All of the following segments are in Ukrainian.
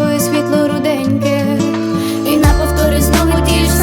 твоє світло руденьке, і на повтори знову ті ж.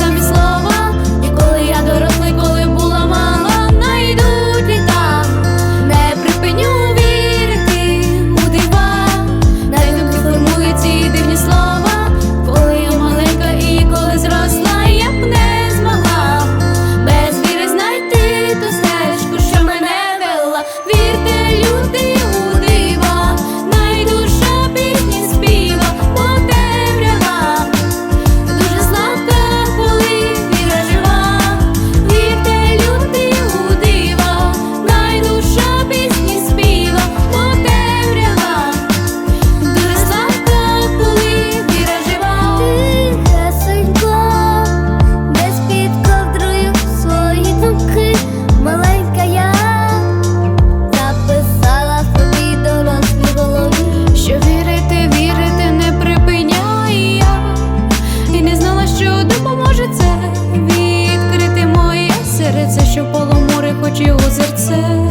відкрити моє серце, що поломоре, хоч його серце